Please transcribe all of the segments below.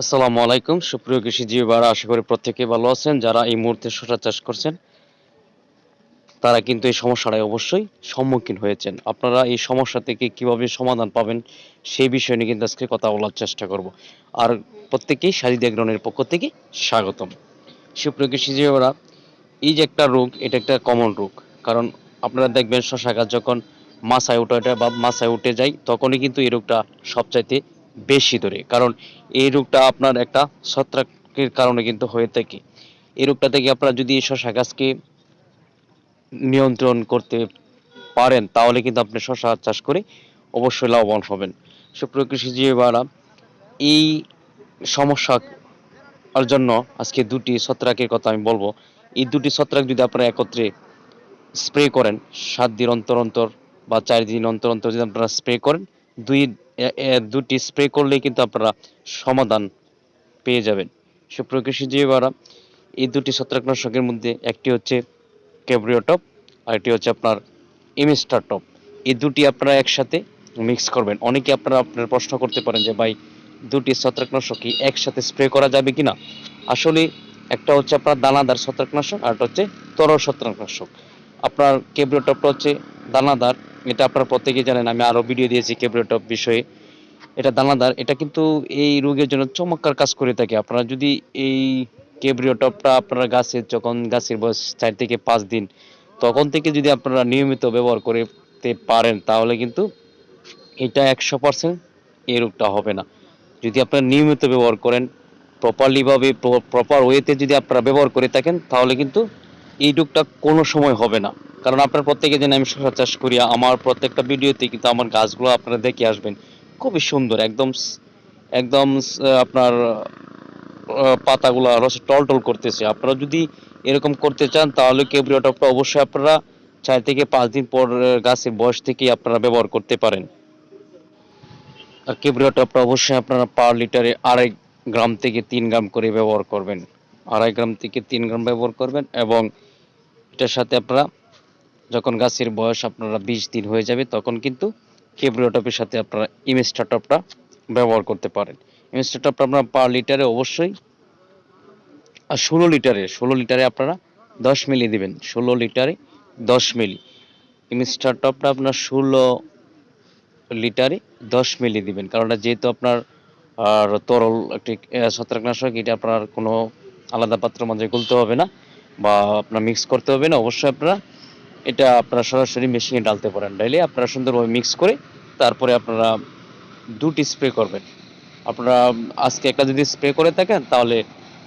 আসসালামু আলাইকুম। সুপ্রিয় কৃষিজীবী বারা আশা করি প্রত্যেকে ভালো আছেন। যারা এই মুহূর্তে শসা চাষ করছেন, তারা কিন্তু এই সমস্যাটায় অবশ্যই সম্মুখীন হয়েছেন। আপনারা এই সমস্যা থেকে কীভাবে সমাধান পাবেন, সেই বিষয় নিয়ে কিন্তু আজকে কথা বলার চেষ্টা করব। আর প্রত্যেকেই সাজিদ গ্রহণের পক্ষ থেকে স্বাগতম। সুপ্রিয় কৃষিজীবীরা এই যে একটা রোগ, এটা একটা কমন রোগ। কারণ আপনারা দেখবেন শশা গাছ যখন মাছায় উঠে বা মাছায় উঠে যায়, তখনই কিন্তু এই রোগটা সবচাইতে বেশি ধরে কারণ এই রোগটা আপনার একটা ছত্রাকের কারণে কিন্তু হয়ে থাকে। এই রোগটা থেকে আপনারা যদি শশা গাছকে নিয়ন্ত্রণ করতে পারেন, তাহলে কিন্তু আপনি শশা চাষ করে অবশ্যই লাভবান হবেন। সুপ্রিয় কৃষিজীবীরা, এই সমস্যার জন্য আজকে দুটি ছত্রাকের কথা আমি বলব। এই দুটি ছত্রাক যদি আপনারা একত্রে স্প্রে করেন, সাত দিন অন্তর অন্তর বা চার দিন অন্তর অন্তর যদি আপনারা স্প্রে করেন, দুই দুটি স্প্রে করলেই কিন্তু আপনারা সমাধান পেয়ে যাবেন। সুপ্রিয় কৃষিজীবীরা এই দুটি ছত্রাকনাশকের মধ্যে একটি হচ্ছে ক্যাব্রিওটপ আর একটি হচ্ছে আপনার ইমিস্টার টপ। এই দুটি আপনারা একসাথে মিক্স করবেন। অনেকে আপনারা আপনার প্রশ্ন করতে পারেন যে, ভাই, দুটি ছত্রাকনাশক কি একসাথে স্প্রে করা যাবে কিনা? আসলে একটা হচ্ছে আপনার দানাদার ছত্রাকনাশক, আর একটা হচ্ছে তরল ছত্রাকনাশক। আপনার কেব্রিওটপটা হচ্ছে দানাদার এটা আপনারা প্রত্যেকেই জানেন, আমি আরও ভিডিও দিয়েছি কেব্রিওটপ বিষয়ে। এটা দানাদার, এটা কিন্তু এই রোগের জন্য চমৎকার কাজ করে থাকে। আপনারা যদি এই কেব্রিওটপটা আপনারা গাছের যখন গাছের বয়স চার থেকে পাঁচ দিন, তখন থেকে যদি আপনারা নিয়মিত ব্যবহার করতে পারেন, তাহলে কিন্তু এটা একশো পার্সেন্ট এই রোগটা হবে না। যদি আপনারা নিয়মিত ব্যবহার করেন প্রপারলিভাবে প্রপার ওয়েতে যদি আপনারা ব্যবহার করে থাকেন, তাহলে কিন্তু এই রোগটা কোনো সময় হবে না। কারণ আপনার প্রত্যেকে দিন আমি শসা চাষ করি, আমার প্রত্যেকটা ভিডিওতে কিন্তু আমার গাছগুলো আপনারা দেখে আসবেন। খুবই সুন্দর, একদম একদম আপনার পাতাগুলো রসে টলটল করতেছে। আপনারা যদি এরকম করতে চান, তাহলে কেব্রিওটপটা অবশ্যই আপনারা চার থেকে পাঁচ দিন পর গাছের বয়স থেকেই আপনারা ব্যবহার করতে পারেন। আর কেব্রিওটপটা অবশ্যই আপনারা পার লিটারে আড়াই গ্রাম থেকে তিন গ্রাম করে ব্যবহার করবেন। আড়াই গ্রাম থেকে তিন গ্রাম ব্যবহার করবেন এবং এটার সাথে আপনারা যখন গাছের বয়স আপনারা বিশ দিন হয়ে যাবে, তখন কিন্তু কেব্রিওটপের সাথে আপনারা ইমেস্টাটপটা ব্যবহার করতে পারেন। ইমেস্টাটপটা আপনারা পার লিটারে অবশ্যই, আর ষোলো লিটারে ষোলো লিটারে আপনারা দশ মিলি দিবেন। ষোলো লিটারে দশ মিলি। ইমেস্টাটপটা আপনার ষোলো লিটারে দশ মিলি দিবেন। কারণ যেহেতু আপনার, আর তরল একটি ছত্রাকনাশক, এটা আপনার কোনো আলাদা পাত্র মধ্যে গুলতে হবে না, বা আপনার মিক্স করতে হবে না, অবশ্যই আপনারা এটা আপনারা সরাসরি মেশিনে ডালতে পারেন। ডাইলে আপনারা সুন্দরভাবে মিক্স করে তারপরে আপনারা দুটি স্প্রে করবেন। আপনারা আজকে একটা যদি স্প্রে করে থাকেন, তাহলে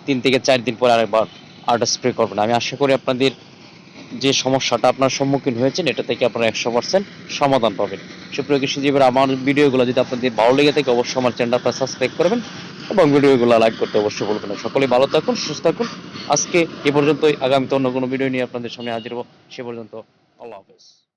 তিন থেকে চার দিন পরে আরেকবার আরেকটা স্প্রে করবেন। আমি আশা করি আপনাদের যে সমস্যাটা আপনার সম্মুখীন হয়েছেন, এটা থেকে আপনারা একশো পার্সেন্ট সমাধান পাবেন। সুপ্রিয় কৃষিজীবীরা আমার ভিডিওগুলো যদি আপনাদের ভালো লেগে থাকে, অবশ্যই আমার চ্যানেলটা আপনারা সাবস্ক্রাইব করবেন এবং ভিডিওগুলো লাইক করতে অবশ্যই বলবেন সকলেই সকলে ভালো থাকুন, সুস্থ থাকুন। আজকে এ পর্যন্তই, আগামীতে অন্য কোনো ভিডিও নিয়ে আপনাদের সামনে হাজির হব। সে পর্যন্ত আল্লাহ হাফেজ।